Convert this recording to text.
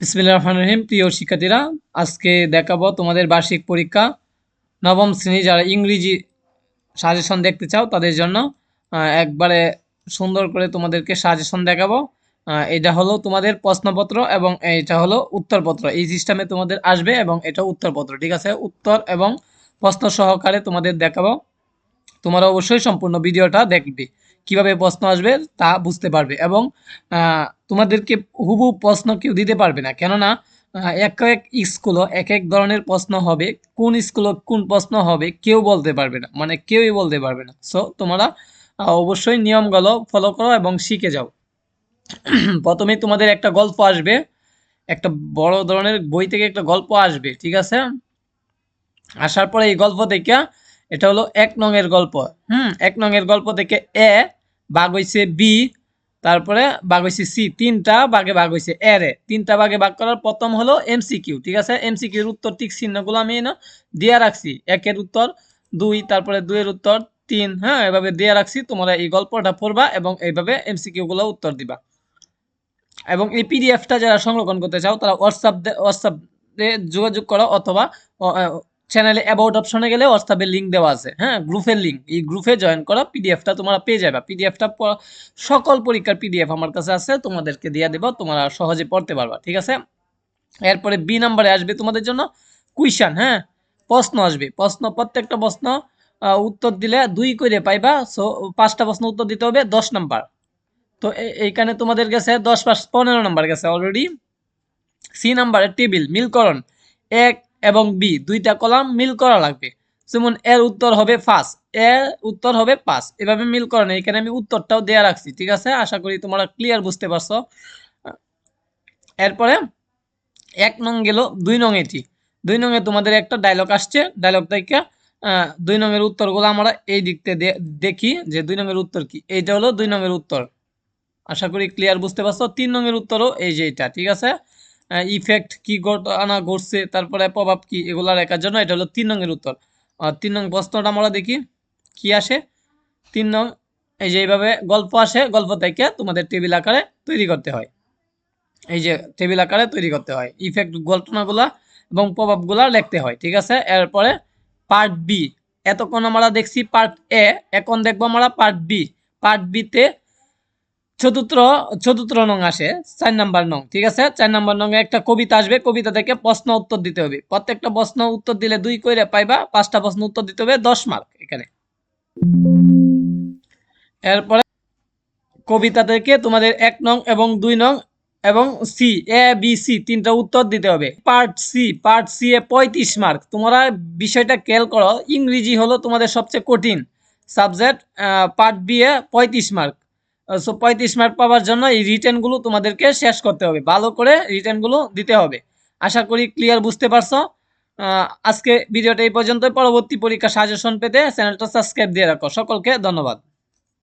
বিসমিল্লাহ রহমান রহিম। প্রিয় শিক্ষার্থীরা, আজকে দেখাবো তোমাদের বার্ষিক পরীক্ষা নবম শ্রেণি যারা ইংরেজি সাজেশন দেখতে চাও তাদের জন্য একবারে সুন্দর করে তোমাদেরকে সাজেশন দেখাবো। এটা হলো তোমাদের প্রশ্নপত্র এবং এটা হলো উত্তরপত্র। এই সিস্টেমে তোমাদের আসবে এবং এটা উত্তরপত্র, ঠিক আছে? উত্তর এবং প্রশ্ন সহকারে তোমাদের দেখাবো। তোমরা অবশ্যই সম্পূর্ণ ভিডিওটা দেখবে। কীভাবে প্রশ্ন আসবে তা বুঝতে পারবে এবং তোমাদেরকে হুবহু প্রশ্ন কেউ দিতে পারবে না। কেননা এক এক স্কুলও এক এক ধরনের প্রশ্ন হবে, কোন স্কুলও কোন প্রশ্ন হবে কেউ বলতে পারবে না মানে কেউই বলতে পারবে না। সো তোমরা অবশ্যই নিয়মগুলো ফলো করো এবং শিখে যাও। প্রথমে তোমাদের একটা গল্প আসবে, একটা বড় ধরনের বই থেকে একটা গল্প আসবে, ঠিক আছে? আসার পরে এই গল্প থেকে, এটা হলো এক নংয়ের গল্প। হুম, এক নংয়ের গল্প থেকে এ ভাগ হইছে বি তারপরে ভাগ হইছে সি তিনটা বাঘে ভাগ হইছে এ রে তিনটা বাঘে ভাগ করার প্রথম হলো এমসিকিউ ঠিক আছে? এমসিকিউর উত্তর ঠিক চিহ্নগুলো আমি না দিয়ে রাখছি। একের উত্তর দুই, তারপরে দুইয়ের উত্তর তিন হ্যাঁ? এভাবে দিয়ে রাখছি, তোমরা এই গল্পটা পড়বা এবং এইভাবে এমসিকিউ গুলো উত্তর দিবা। এবং এই পিডিএফটা যারা সংরক্ষণ করতে চাও, তারা হোয়াটসঅ্যাপ হোয়াটসঅ্যাপে যোগাযোগ করো অথবা চ্যানেলে অ্যাবাউট অপশনে গেলে হোয়াটসঅ্যাপের লিঙ্ক দেওয়া আছে। হ্যাঁ গ্রুপের লিঙ্ক এই গ্রুপে জয়েন করা পিডিএফটা তোমরা পেয়ে যাবে। পিডিএফটা সকল পরীক্ষার পিডিএফ আমার কাছে আছে, তোমাদেরকে দিয়ে দেবো, তোমরা সহজে পড়তে পারবা, ঠিক আছে? এরপরে বি নাম্বারে আসবে তোমাদের জন্য কুইশন হ্যাঁ? প্রশ্ন আসবে। প্রশ্ন, প্রত্যেকটা প্রশ্ন উত্তর দিলে দুই করে পাইবা সো পাঁচটা প্রশ্ন উত্তর দিতে হবে, দশ নাম্বার তো এইখানে তোমাদের গেছে দশ পাঁচ, পনেরো নাম্বার গেছে অলরেডি সি নাম্বারের টেবিল মিলকরণ। এক এবং বি দুইটা কলাম মিল করা লাগবে। যেমন এর উত্তর হবে পাঁচ, এর উত্তর হবে পাঁচ। এভাবে মিলকরণ এখানে আমি উত্তরটাও দেয়া রাখছি, ঠিক আছে? আশা করি তোমরা ক্লিয়ার বুঝতে পারছ। এরপরে, এক নং গেল দুই নং এটি। দুই নং এ তোমাদের একটা ডায়লগ আসছে। ডায়লগ থেকে দুই নং এর উত্তরগুলো আমরা এই দিক থেকে দে- দেখি যে দুই নং এর উত্তর কি। এইটা হলো দুই নং এর উত্তর। আশা করি ক্লিয়ার বুঝতে পারছ। তিন নং এর উত্তরও এই যে এটা, ঠিক আছে? ইফেক্ট কি ঘটনা ঘটছে, তারপরে প্রভাব কি, এগুলা লেখার জন্য এটা হলো তিন এর উত্তর। তিন নং প্রশ্নটা আমরা দেখি, কি আসে? তিন নং এই যে এইভাবে গল্প আসে, গল্প থেকে তোমাদের টেবিল আকারে তৈরি করতে হয়। এই যে টেবিল আকারে তৈরি করতে হয় ইফেক্ট ঘটনাগুলা এবং প্রভাবগুলা লিখতে হয়, ঠিক আছে? এরপরে পার্ট বি এতক্ষণ আমরা দেখছি পার্ট এ এখন দেখব আমরা পার্ট বি পার্ট বিতে চতুর্থ চতুর্থ নং আসে, চার নাম্বার নং, ঠিক আছে? চার নাম্বার নং একটা কবিতা আসবে, কবিতা থেকে প্রশ্ন উত্তর দিতে হবে। প্রত্যেকটা প্রশ্ন উত্তর দিলে দুই করে পাইবা, পাঁচটা প্রশ্ন উত্তর দিতে হবে, দশ মার্ক এখানে। এরপরে কবিতা থেকে তোমাদের এক নং এবং দুই নং এবং সি, এ, বি, সি তিনটা উত্তর দিতে হবে। পার্ট সি পার্ট সি এ পঁয়ত্রিশ মার্ক। তোমরা বিষয়টা খেয়াল করো, ইংরেজি হলো তোমাদের সবচেয়ে কঠিন সাবজেক্ট পার্ট বি এ পঁয়ত্রিশ মার্ক। সো পঁয়ত্রিশ মার্ক পাওয়ার জন্য এই রিটার্নগুলো তোমাদেরকে শেষ করতে হবে। ভালো করে রিটার্নগুলো দিতে হবে। আশা করি ক্লিয়ার বুঝতে পারছ। আজকে ভিডিওটা এই পর্যন্ত পরবর্তী পরীক্ষা সাজেশন পেতে চ্যানেলটা সাবস্ক্রাইব দিয়ে রাখো। সকলকে ধন্যবাদ।